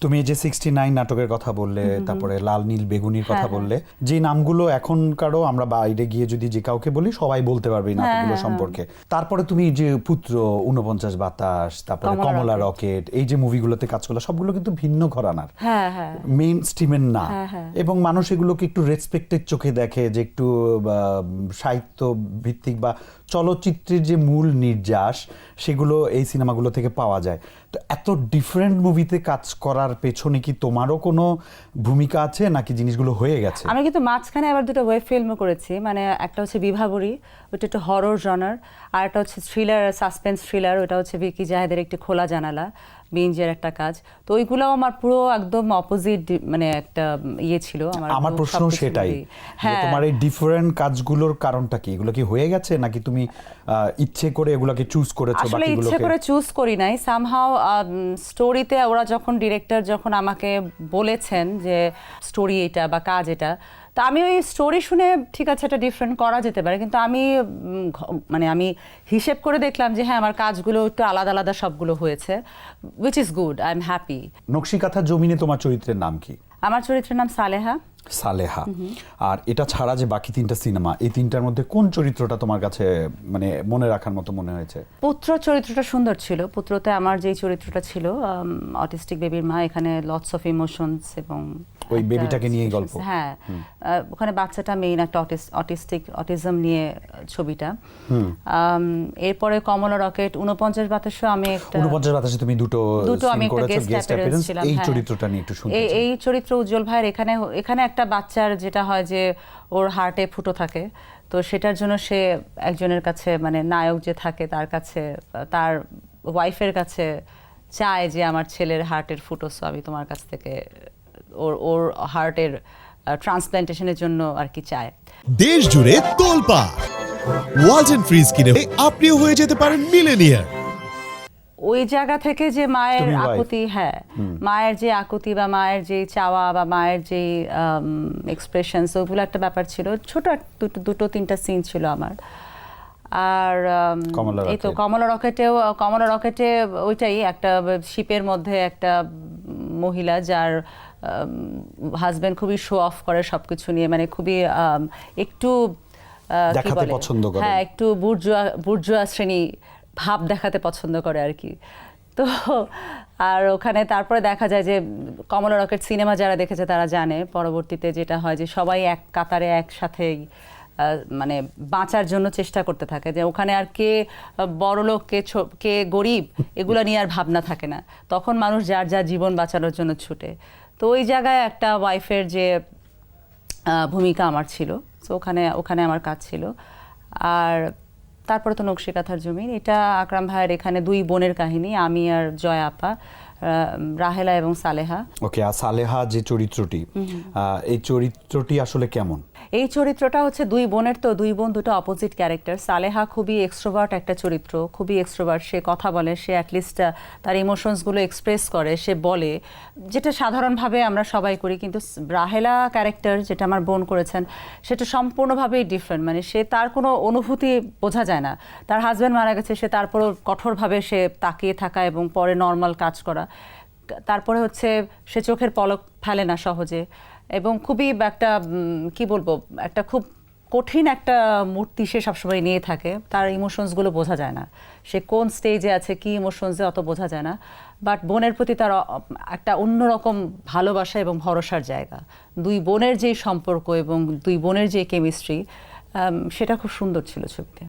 তুমি যে sixty nine নাটকের কথা বললে তারপরে লাল নীল বেগুনির কথা হ্যাঁ, বললে যে নামগুলো এখনকারও আমরা বাইরে গিয়ে যদি যে কাউকে বলি সবাই বলতে পারবে এই নাটকগুলো হ্যাঁ, সম্পর্কে। তারপরে তুমি যে পুত্র উনপঞ্চাশ বাতাস তারপরে কমলা রকেট। এই যে মুভিগুলোতে কাজ করল সবগুলো কিন্তু ভিন্ন ঘরানার। হ্যাঁ হ্যাঁ। মেইন স্ট্রিমের না। হ্যাঁ, হ্যাঁ। এবং মানুষ এগুলোকে একটু রেসপেক্টের চোখে দেখে যে একটু সাহিত্য ভিত্তিক বা চলচ্চিত্রের যে মূল নির্যাস সেগুলো এই সিনেমাগুলো থেকে পাওয়া যায়। তো এত ডিফারেন্ট মুভিতে কাজ করার পেছনে কি তোমারও কোনো ভূমিকা আছে নাকি জিনিসগুলো হয়ে গেছে? আমি কিন্তু মাঝখানে আবার দুটো ওয়েব ফিল্মও করেছি মানে একটা হচ্ছে বিভাবরী, ওটা একটু হরর জনার আর একটা হচ্ছে থ্রিলার সাসপেন্স থ্রিলার ওটা হচ্ছে ভিকি জাহেদের একটি খোলা জানালা। বিঞ্জের একটা কাজ। তো ওইগুলোও আমার পুরো একদম অপোজিট মানে একটা ইয়ে ছিল আমার পুরো প্রশ্ন সেটাই হ্যাঁ। তোমার এই ডিফারেন্ট কাজগুলোর কারণটা কি? এগুলো কি হয়ে গেছে নাকি তুমি ইচ্ছে করে এগুলোকে চুজ করেছ আসলে ইচ্ছে করে চুজ করি নাই। সামহাও স্টোরিতে ওরা যখন ডিরেক্টর যখন আমাকে বলেছেন যে স্টোরি এটা বা কাজ এটা তা আমি ওই স্টোরি শুনে ঠিক আছে এটা ডিফারেন্ট করা যেতে পারে কিন্তু আমি মানে আমি হিসেব করে দেখলাম যে হ্যাঁ আমার কাজগুলো একটু আলাদা আলাদা সবগুলো হয়েছে which is good I am happy নকশি নকশিকাথা জমিনে তোমার চরিত্রের নাম কি? আমার চরিত্রের নাম সালেহা। সালেহা। আর এটা ছাড়া যে বাকি তিনটা সিনেমা এই তিনটার মধ্যে কোন চরিত্রটা তোমার কাছে মানে মনে রাখার মতো মনে হয়েছে? পুত্র চরিত্রটা সুন্দর ছিল পুত্রতে আমার যে চরিত্রটা ছিল অটিস্টিক বেবির মা এখানে লটস অফ ইমোশনস এবং ওই বেবিটাকে নিয়েই গল্প। হ্যাঁ ওখানে বাচ্চাটা মেইন একটা অটিস্টিক অটিজম নিয়ে ছবিটা এরপরে কমলা রকেট উনপঞ্চাশ বাতাসও আমি একটা উনপঞ্চাশ বাতাসে তুমি দুটো দুটো আমি একটা গেস্ট appearance। ছিলাম এই হ্যাঁ। চরিত্রটা নিয়ে একটু শুনতে এই চরিত্র উজ্জ্বল ভাইয়ের এখানে এখানে একটা বাচ্চার যেটা হয় যে ওর হার্টে ফুটো থাকে তো সেটার জন্য সে একজনের কাছে মানে নায়ক যে থাকে তার কাছে তার ওয়াইফের কাছে চায় যে আমার ছেলের হার্টের ফুটো so আমি তোমার কাছ থেকে ওর ওর হার্টের ট্রান্সপ্ল্যান্টেশনের জন্য আর কি চায়। দেশ জুড়ে তোলপা। ওয়ালটন ফ্রিজ কিনে আপনিও হয়ে যেতে পারেন মিলেনিয়ার ওই জায়গা থেকে যে মায়ের আকুতি হ্যাঁ মায়ের যে আকুতি বা মায়ের যে চাওয়া বা মায়ের যে এক্সপ্রেশনস ওগুলো একটা ব্যাপার ছিল। ছোট এক- দুটো দুটো তিনটা সিন ছিল আমার। আর এই তো কমলা রকেটেও কমলা রকেটে ওইটাই একটা শিপের মধ্যে একটা মহিলা যার হাজবেন্ড খুবই শো অফ করে সবকিছু নিয়ে মানে খুবই একটু দেখাতে পছন্দ করে। হ্যাঁ একটু বুর্জুয়া বুর্জুয়া শ্রেণি ভাব দেখাতে পছন্দ করে আর কি তো আর ওখানে তারপরে দেখা যায় যে কমলা রকেট সিনেমা যারা দেখেছে তারা জানে পরবর্তীতে যেটা হয় যে সবাই এক কাতারে একসাথেই মানে বাঁচার জন্য চেষ্টা করতে থাকে যে ওখানে আর কে বড় লোক কে কে গরিব এগুলো নিয়ে আর ভাবনা থাকে না। তখন মানুষ যার যার জীবন বাঁচানোর জন্য ছুটে। তো ওই জায়গায় একটা ওয়াইফের যে ভূমিকা আমার ছিল। তো ওখানে ওখানে আমার কাজ ছিল। আর তারপরে তো নকশি কাঁথার জমিন। এটা আকরাম ভাইয়ের এখানে দুই বোনের কাহিনী আমি আর জয় আপা রাহেলা এবং সালেহা। ওকে আর সালেহা যে চরিত্রটি এই চরিত্রটি আসলে কেমন? এই চরিত্রটা হচ্ছে দুই বোনের তো, দুই বোন দুটো অপোজিট ক্যারেক্টার সালেহা খুবই এক্সট্রোভার্ট একটা চরিত্র, খুবই এক্সট্রোভার্ট সে কথা বলে, সে অ্যাটলিস্ট তার ইমোশনসগুলো এক্সপ্রেস করে, সে বলে, যেটা সাধারণভাবে আমরা সবাই করি। কিন্তু রাহেলা ক্যারেক্টার যেটা আমার বোন করেছেন, সেটা সম্পূর্ণভাবেই ডিফারেন্ট মানে সে তার কোনো অনুভূতি বোঝা যায় না। তার হাজব্যান্ড মারা গেছে, সে তারপরও কঠোরভাবে সে তাকিয়ে থাকা এবং পরে নর্মাল কাজ করা। তারপরে হচ্ছে সে চোখের পলক ফেলে না সহজে। এবং খুবই একটা কি বলব, একটা খুব কঠিন একটা মূর্তি সে সবসময় নিয়ে থাকে। তার ইমোশনসগুলো বোঝা যায় না। সে কোন স্টেজে আছে, কি ইমোশনসে অত বোঝা যায় না। বাট বোনের প্রতি তার একটা অন্যরকম ভালোবাসা এবং ভরসার জায়গা। দুই বোনের যে সম্পর্ক এবং দুই বোনের যে কেমিস্ট্রি সেটা খুব সুন্দর ছিল ছবিতে।